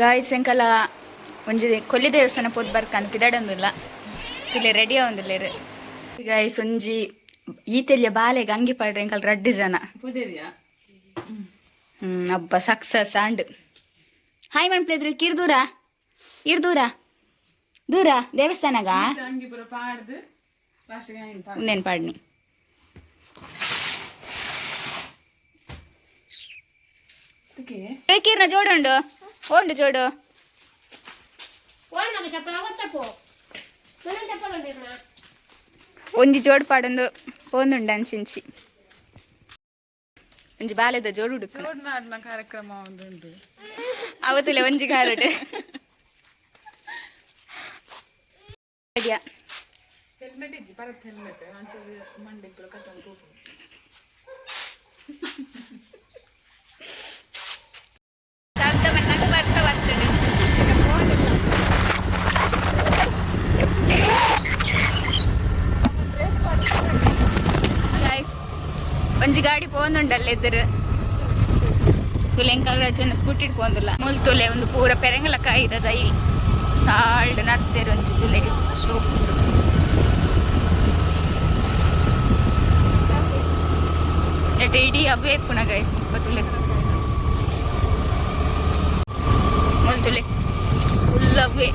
Guys ಎಂಕಲ ಒಂಜಿ ಕೊಲ್ಲಿ ದೇವಸ್ಥಾನ ಪೋದ್ ಬರ್ಕಂದು ಪಿದಾಡೊಂದುಲ್ಲ ಇಲ್ಲಿ ರೆಡಿ ಆವೊಂದುಲ್ಲೇರು ಗಾಯ್ಸ್ ಒಂಜಿ ಈತೆಲ್ಯ ಬಾಲೆಗೆ ಅಂಗಿ ಪಾಡ್ರೆ ಎಂಕಲ್ ರಡ್ಡಿ ಜನ. ಹ್ಮ್ ಅಬ್ಬ ಸಕ್ಸಸ್ ಆಂಡ್ ಹಾಯ್ ಮಣ್ಪ್ಲೇದ್ರಿ ಕಿರ್ ದೂರ? ಇರ್ ದೂರ? ದೂರ? ದೇವಸ್ಥಾನಗ? ಒಂದೇನು ಪಾಡ್ನಿ ಪಾಡ್ದು ಲಾಸ್ಟ್ಗೆ ಹಿಂಗೆ ಪಾಡ್ದು ఉందేను పాడిని ಅದಕ್ಕೆ కిరణ చూడండు ఓండు చూడు ఓన్ నాకు చెప్పాలా చెప్పు మనం చెప్పాలండి నా ಒಂಜಿ ಜೋಡು ಪಾಡೊಂದು ಪೋಂದುಂಡು ಅಂಚಿಂಚಿ ಒಂಜಿ ಬಾಲೆದ ಜೋಡು ಹುಡುಕು ಚೋಡ್ ನಾಡಿನ ಕಾರ್ಯಕ್ರಮ ಒಂದುಂಟು ಅವತ್ತಲೆ ಒಂಜಿ ಕಾರಡು ಹೆಲ್ಮೆಟ್ ಇಜ್ಜಿ ಪರತ್ ಹೆಲ್ಮೆಟ್ ಅಂಚೆ ಮಂಡೆ ಪೂರ ಒಂಜಿ ಗಾಡಿ ಪೋಂದುಂಡಲ್ಲ ಎದುರು. ತುಲೆ ಎಂಕಲ್ ಜನ ಸ್ಕೂಟಿ ಪೋವೊಂದುಲ್ಲ. ಮೂಲ್ ತುಲೆ ಒಂದು ಪೂರ ಪೆರಂಗಲ ಕಾಯಿರದ ಈ ಸಾಲ್ಡ್ ನಡ್ತೇರು ಒಂಜಿ ತುಲೆ ಸ್ಟೋಪ್ ಎಟ್ ಇಡೀ ಅವೇ ಪುನ ಗೈಸ್ ಮುಪ್ಪ ತುಲೆ. ಮೂಲ ತುಲೆ. ಫುಲ್ ಅವೇ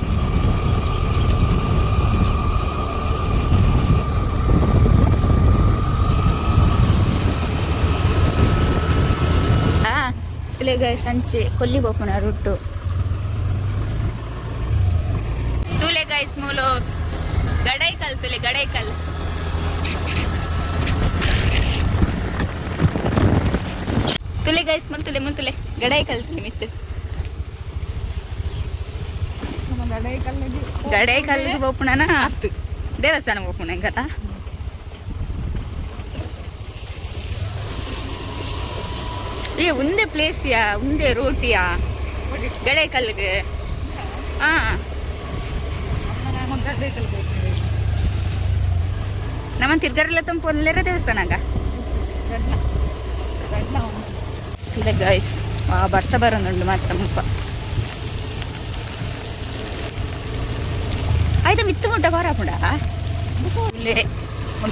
ಆ ತುಲೆಗ ಅಂಚೆ ಕೊಲ್ಲಿ ಬೋಪುನ ತೂಲೆ ತುಲೆಗಾಯ್ಸ್ ಮೂಲು ಗಡೈಕಲ್ ತುಲೆ ಗಡೈಕಲ್ ತುಲೆ ಗೈಸ್ ಮುಲ್ತುಲೆ ಮುಂತುಲೆ ಗಡೈಕಲ್ ತುಲೆ ಮಿತ್ತು. ನಮ್ಮ ಗಡೈ ಕಲ್ಲಿಗೆ ಗಡೈಕಲ್ಗೆ ಬೋಪುಣನ ದೇವಸ್ಥಾನ ಬೋಪುಣ కదా ஏ உந்த பிளேஸியா உந்த ரோட்டியா கடைக்கல்லுக்கு ஆ ನಮ್ಮ ತಿರ್ಗರಲ್ಲ ತಮ್ಮ ಪೊನ್ಲೇರ ದೇವಸ್ಥಾನಾಗ? ಇಲ್ಲ ಗಾಯ್ಸ್ ವಾ ಬರ್ಸ ಬರೋನುಂಡು ಮಾತ್ರ ಮುಪ್ಪ ಆಯ್ತಾ, ಮಿತ್ತು ಮುಡ್ಡ ಬಾರ ಮುಡ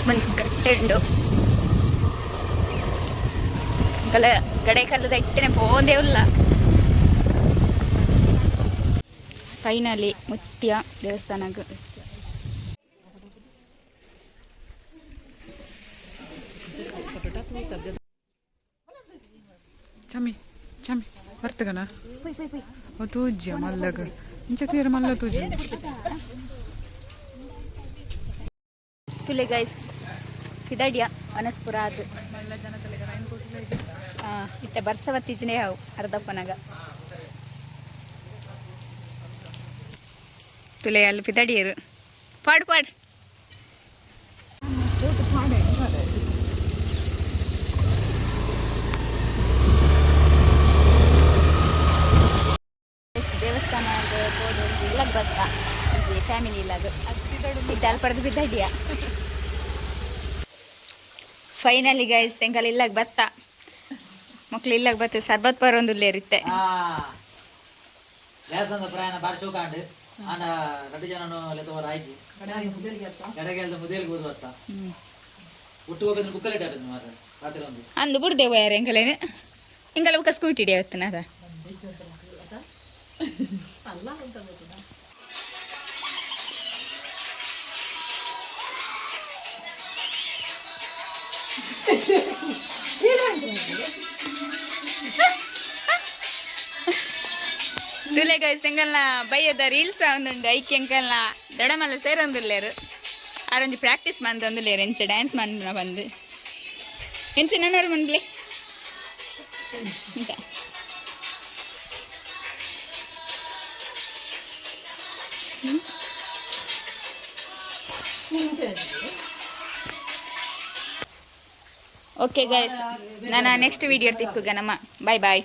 ಮುಂಚೆ ಗಟ್ಟೆಂಡು ಕಲ ಗಡೆ ಕಲ್ಲದ ಇಟ್ಟನೆ ಪೋಂದೇ ಇಲ್ಲ. ಫೈನಲಿ ಮುತ್ಯ ದೇವಸ್ಥಾನಕ್ಕೆ. ಚಮಿ ಚಮಿ ಬರ್ತಗನ? ತೂಜ್ಯ ಮಲ್ಲಗ ಇಂಚ ತೀರ ಮಲ್ಲ ತೂಜಿ ತುಲೆ ಗೈಸ್ ಕಿದಡಿಯ ವನಸ್ಪುರ ಅದು. ಇದೆ ಇತ್ತೆ ಬರ್ಸವತ್ತಿಜನೆ ಅವು ಅರ್ಧಪ್ಪನಾಗ. ತುಲೆ ಅಲ್ಲಿ ಪಿದಡಿಯರು. ಪಾಡು ಪಾಡು. ದೇವಸ್ಥಾನ ಹೋದ ಇಲ್ಲಗ್ ಬರ್ತಾ ಫ್ಯಾಮಿಲಿ ಇಲ್ಲಾಗ ಇತ್ತೆ ಅಲ್ಲಿ ಪಡೆದು ಬಿದ್ದಡಿಯ ಫೈನಲಿ ಗೈಸ್ ಎಂಕಲ್ ಇಲ್ಲಾಗ ಬತ್ತ? ಮಕ್ಳು ಇಲ್ಲಾಗ ಬತ್ತ? ಸರ್ಬತ್ ಬರೋಂದು ಇಲ್ಲೇ ಇರುತ್ತೆ ಲೇಸಂದ ಪ್ರಯಾಣ ಬಾರ್ಶು ಕಾಂಡ್ ಆಂಡ ರಡ್ಡು ಜನನು ಲೆತವರ ಯಾರು ಎಂಕಲೇನು ಎಂಕಲ್ ಸ್ಕೂಟಿ ಹಿಡಿಯಾವತ್ತಿನ ತುಲೆಗ ಸೆಂಗಲ್ನ ಬೈಯದ ರೀಲ್ಸ್ ಆವೊಂದುಂಡು ಐಕ್ಯ ಎಂಕಲ್ನ ದಡಮಲ್ಲ ಸೇರೊಂದುಲ್ಲೇರು. ಆರೊಂಜಿ ಪ್ರಾಕ್ಟೀಸ್ ಮಂದೊಂದುಲ್ಲೇರು, ಎಂಚ ಡ್ಯಾನ್ಸ್ ಮನ್ಪುನ ಬಂದು. ಎಂಚ ನನ್ನವ್ರು ಮಂದ್ಲೆ. ಇಂಚ ಓಕೆ ಗೈಸ್ ನಾನು ನೆಕ್ಸ್ಟ್ ವಿಡಿಯೋ ತಿಕ್ಕುಗ ನಮ್ಮ. Bye bye